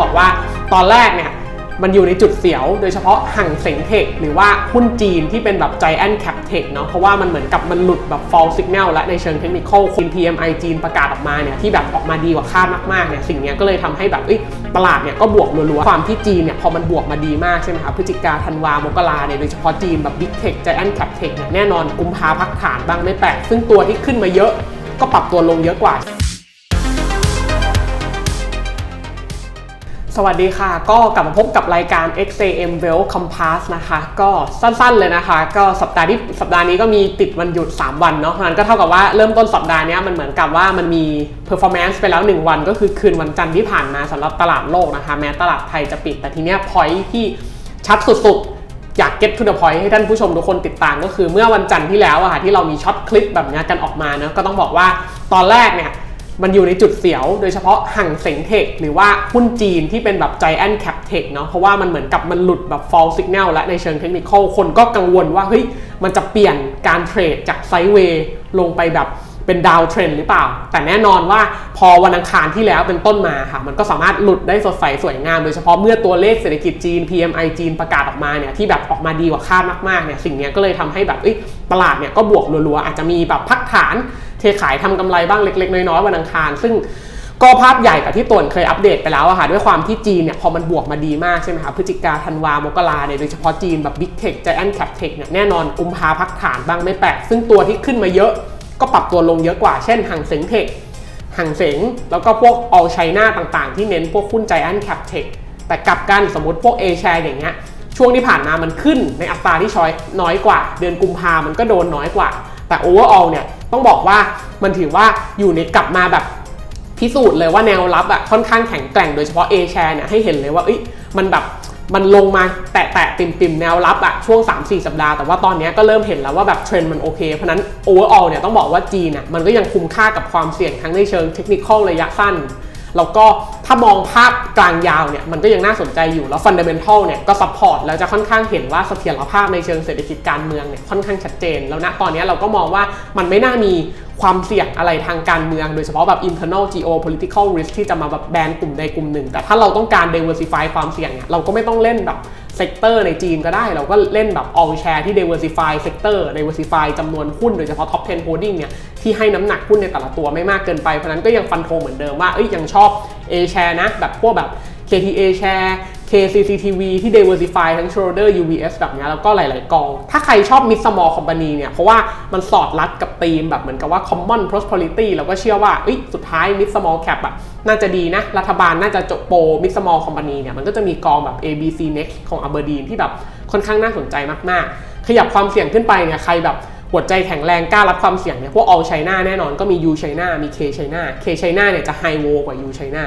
บอกว่าตอนแรกเนี่ยมันอยู่ในจุดเสียว โดยเฉพาะหั่งเสงเทคหรือว่าหุ้นจีนที่เป็นแบบ Giant Cap Tech เนาะเพราะว่ามันเหมือนกับมันหลุดแบบ false signal และในเชิงเทคนิคคุณ PMI จีนประกาศออกมาเนี่ยที่แบบออกมาดีกว่าคาดมากๆเนี่ยสิ่งนี้ก็เลยทำให้แบบตลาดเนี่ยก็บวกรัวๆ ความที่จีนเนี่ยพอมันบวกมาดีมากใช่ไหมคะพฤศจิกาธันวามกราเนี่ยโดยเฉพาะจีนแบบ Big Tech Giant Cap Tech เนี่ยแน่นอนกุมภาพักฐานบ้างไม่แปลกซึ่งตัวที่ขึ้นมาเยอะ ก็ปรับตัวลงเยอะกว่า สวัสดีค่ะ ก็กลับมาพบกับรายการ XAM Well Compass นะคะ ก็สั้นๆเลยนะคะ ก็สัปดาห์ที่สัปดาห์นี้ก็มีติดวันหยุด 3 วันเนาะนั้นก็เท่ากับว่าเริ่มต้นสัปดาห์นี้มันเหมือนกับว่ามันมี performance ไปแล้ว 1 วันก็คือคืนวันจันทร์ที่ผ่านมาสำหรับตลาดโลกนะคะ แม้ตลาดไทยจะปิดแต่ทีเนี้ย point ที่ชัดสุดๆ อยาก get to the point ให้ท่านผู้ชมทุกคนติดตามก็คือเมื่อวันจันทร์ที่แล้วอะค่ะที่เรามีช็อตคลิปแบบนี้กันออกมาเนาะก็ต้องบอกว่าตอนแรกเนี่ย มันอยู่ในจุดเสียว โดยเฉพาะหั่งเสงเทคหรือว่าหุ้นจีนที่เป็นแบบ Giant Cap Tech เนาะเพราะว่ามันเหมือนกับมันหลุดแบบ false signal และในเชิงเทคนิคคนก็กังวลว่าเฮ้ยมันจะเปลี่ยนการเทรดจากไซด์เวย์ลงไปแบบ เป็นดาวเทรนหรือเปล่า แต่แน่นอนว่าพอวันอังคารที่แล้วเป็นต้นมาค่ะ มันก็สามารถหลุดได้สดใสสวยงาม โดยเฉพาะเมื่อตัวเลขเศรษฐกิจจีน PMI จีนประกาศออกมาเนี่ยที่แบบออกมาดีกว่าคาดมากๆเนี่ยสิ่งนี้ก็เลยทำให้แบบตลาดเนี่ยก็บวกรัวๆ อาจจะมีแบบพักฐานเทขายทำกำไรบ้างเล็ก ๆ น้อยๆวันอังคาร ซึ่งก็ภาพใหญ่กับที่ต่วนเคยอัปเดตไปแล้วอะค่ะด้วยความที่จีนเนี่ยพอมันบวกมาดีมากใช่ไหมคะพฤศจิกาธันวามกราเนี่ยโดยเฉพาะจีนแบบ Big Tech Giant Cap Tech เนี่ยแน่นอนกุมภาพักฐานบ้างไม่แปลกซึ่งตัวที่ขึ้นมาเยอะ ก็ปรับตัวลงเยอะกว่า เช่นห่างเสงเทคห่างเสงแล้วก็พวก all China ต่างๆ ที่เน้นพวกหุ้น Giant Cap Tech แต่กลับกันสมมติพวก A share อย่างเงี้ยช่วงที่ผ่านมามันขึ้นในอัตราที่ช้อยน้อยกว่า เดือนกุมภามันก็โดนน้อยกว่า แต่ overall เนี่ยต้องบอกว่ามันถือว่าอยู่ในกลับมาแบบพิสูจน์เลยว่าแนวรับอะค่อนข้างแข็งแกร่งโดยเฉพาะ A share เนี่ยให้เห็นเลยว่าเอ้ยมันแบบ มันลงมาแตะแตะปิ่มปิ่มแนวรับอะช่วง 3-4 สัปดาห์แต่ว่าตอนนี้ก็เริ่มเห็นแล้วว่าแบบเทรนด์มันโอเค เพราะนั้น overall เนี่ยต้องบอกว่าจีนเนี่ยมันก็ยังคุ้มค่ากับความเสี่ยงทั้งในเชิงเทคนิคระยะสั้นแล้วก็ถ้ามองภาพกลางยาวเนี่ยมันก็ยังน่าสนใจอยู่แล้วฟันเดเมนทัลเนี่ยก็ซัพพอร์ตแล้วจะค่อนข้างเห็นว่าเสถียรภาพในเชิงเศรษฐกิจการเมืองเนี่ยค่อนข้างชัดเจน แล้วณตอนนี้เราก็มองว่ามันไม่น่ามี ความเสี่ยงอะไรทางการเมือง โดยเฉพาะแบบ internal geopolitical risk ที่จะมาแบบแบนกลุ่มใดกลุ่มหนึ่ง แต่ถ้าเราต้องการ diversify ความเสี่ยงเนี่ยเราก็ไม่ต้องเล่นแบบเซกเตอร์ในจีนก็ได้ เราก็เล่นแบบ all share ที่ diversify sector diversify จำนวนหุ้นโดยเฉพาะ top 10 holding เนี่ยที่ให้น้ำหนักหุ้นในแต่ละตัวไม่มากเกินไป เพราะนั้นก็ยังฟันธงเหมือนเดิมว่าเอ้ยยังชอบ A share นะแบบพวกแบบ KTA share KCCTV ที่ diversify ทั้ง Schroder UBS แบบนี้แล้วก็หลาย ๆ กอง ถ้าใครชอบ mid small company เนี่ย เพราะว่ามันสอดรัดกับธีมแบบเหมือนกับว่า common prosperity เราก็เชื่อว่าสุดท้าย mid small cap อะน่าจะดีนะ รัฐบาลน่าจะจบโปร mid small company เนี่ย มันก็จะมีกองแบบ ABC Next ของ Aberdeen ที่แบบค่อนข้างน่าสนใจมาก ๆ ขยับความเสี่ยงขึ้นไปเนี่ย ใครแบบหัวใจแข็งแรงกล้ารับความเสี่ยงเนี่ย พวก all China แน่นอนก็มี U China มี K China K China เนี่ยจะ high w กว่า U China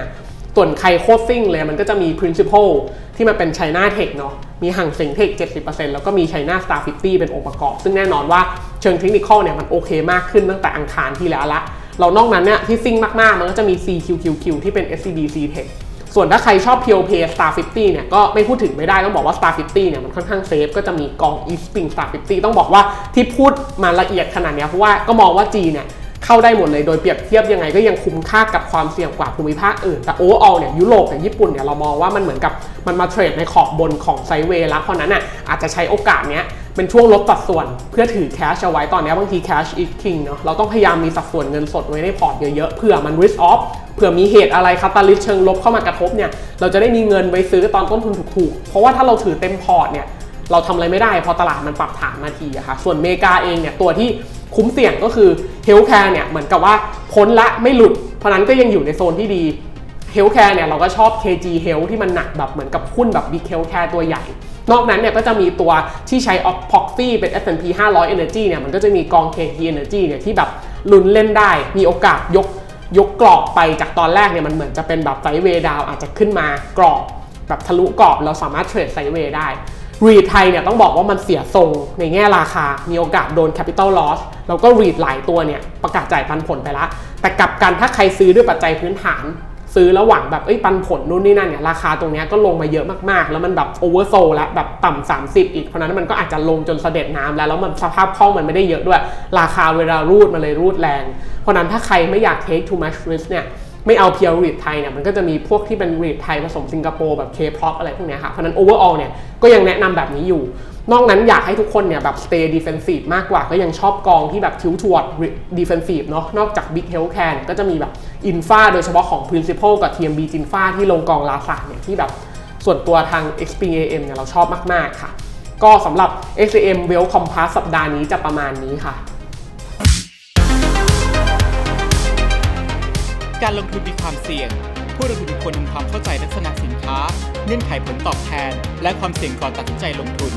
ส่วนใครโคตรซิ่งเลยมันก็จะมี principle ที่มันเป็น China Tech เนาะ มีห่างเสียงเทค 70%แล้วก็มี China Star 50 เป็นองค์ประกอบ ซึ่งแน่นอนว่าเชิงเทคนิคเนี่ยมันโอเคมากขึ้นตั้งแต่อังคารที่แล้วละ เรานอกนั้นเนี่ยที่ซิ่งมากๆ มันก็จะมี CQQQ ที่เป็น SCBC Tech ส่วนถ้าใครชอบ Pure Play Star 50 เนี่ยก็ไม่พูดถึงไม่ได้ต้องบอกว่า Star 50 เนี่ยมันค่อนข้างเซฟก็จะมีกอง e s p r i n g Star 50 ต้องบอกว่าที่พูดมาละเอียดขนาดนี้เพราะว่าก็มองว่า G เนี่ย เข้าได้หมดเลยโดยเปรียบเทียบยังไงก็ยังคุ้มค่ากับความเสี่ยงกว่าภูมิภาคอื่น แต่โอเวอร์ออลเนี่ยยุโรปกับญี่ปุ่นเนี่ยเรามองว่ามันเหมือนกับมันมาเทรดในขอบบนของไซเวย์แล้วเพราะนั้นอะอาจจะใช้โอกาสเนี้ยเป็นช่วงลดสัดส่วนเพื่อถือแคชเอาไว้ตอนนี้บางทีแคชอีกคิงเนาะเราต้องพยายามมีสัดส่วนเงินสดไว้ในพอร์ตเยอะๆเผื่อมัน risk off เผื่อมีเหตุอะไรคาตาลิสเชิงลบเข้ามากระทบเนี่ยเราจะได้มีเงินไว้ซื้อตอนต้นทุนถูกๆ เพราะว่าถ้าเราถือเต็มพอร์ตเนี่ย เราทำอะไรไม่ได้พอตลาดมันปรับฐานมาทีอะค่ะส่วนเมกาเองเนี่ยตัวที่คุ้มเสี่ยงก็คือเฮลท์แคร์เนี่ยเหมือนกับว่าพ้นละไม่หลุด เพราะนั้นก็ยังอยู่ในโซนที่ดีเฮลท์แคร์เนี่ยเราก็ชอบ KG Health ที่มันหนักแบบเหมือนกับหุ้นแบบ Big Healthcare ตัวใหญ่ นอกนั้นเนี่ยก็จะมีตัวที่ใช้ Proxy เป็น S&P 500 Energy เนี่ยมันก็จะมีกอง KT Energy เนี่ยที่แบบลุ้นเล่นได้ มีโอกาสยกยกกรอบไปจากตอนแรกเนี่ยมันเหมือนจะเป็นแบบไซเวดาวอาจจะขึ้นมากรอบแบบทะลุกรอบเราสามารถเทรดไซเวได้ รีดไทยเนี่ยต้องบอกว่ามันเสียทรงในแง่ราคา มีโอกาสโดน capital loss แล้วก็รีดหลายตัวเนี่ยประกาศจ่ายปันผลไปละแต่กลับกันถ้าใครซื้อด้วยปัจจัยพื้นฐาน ซื้อแล้วหวังแบบเอ้ยปันผลนู่นนี่นั่นเนี่ยราคาตรงนี้ก็ลงมาเยอะมากๆ แล้วมันแบบโอเวอร์โซแล้วแบบต่ำ30 อีก เพราะนั้นมันก็อาจจะลงจนเสด็จน้ำแล้วแล้วมันสภาพคล่องมันไม่ได้เยอะด้วย ราคาเวลารูดมันเลยรูดแรง เพราะนั้นถ้าใครไม่อยาก take too much risk เนี่ย ไม่เอาเพียวรีดไทยเนี่ยมันก็จะมีพวกที่เป็นรีดไทยผสมสิงคโปร์แบบ K-pop อะไรพวกนี้ค่ะเพราะนั้น overall เนี่ยก็ยังแนะนำแบบนี้อยู่ นอกนั้นอยากให้ทุกคนเนี่ยแบบ stay defensive มากกว่า ก็ยังชอบกองที่แบบทิวทวด defensive เนาะนอกจาก big healthcare เนี่ยก็จะมีแบบ infa โดยเฉพาะของ principal กับ TMB Jinfa ที่ลงกองลาซาเนี่ยที่แบบส่วนตัวทาง XPAM เนี่ยเราชอบมาก ๆ ค่ะ ก็สำหรับ XAM Well Compass สัปดาห์นี้จะประมาณนี้ค่ะ การลงทุนมีความเสี่ยง ผู้ลงทุนควรทำความเข้าใจลักษณะสินค้า เงื่อนไขผลตอบแทน และความเสี่ยงก่อนตัดสินใจลงทุน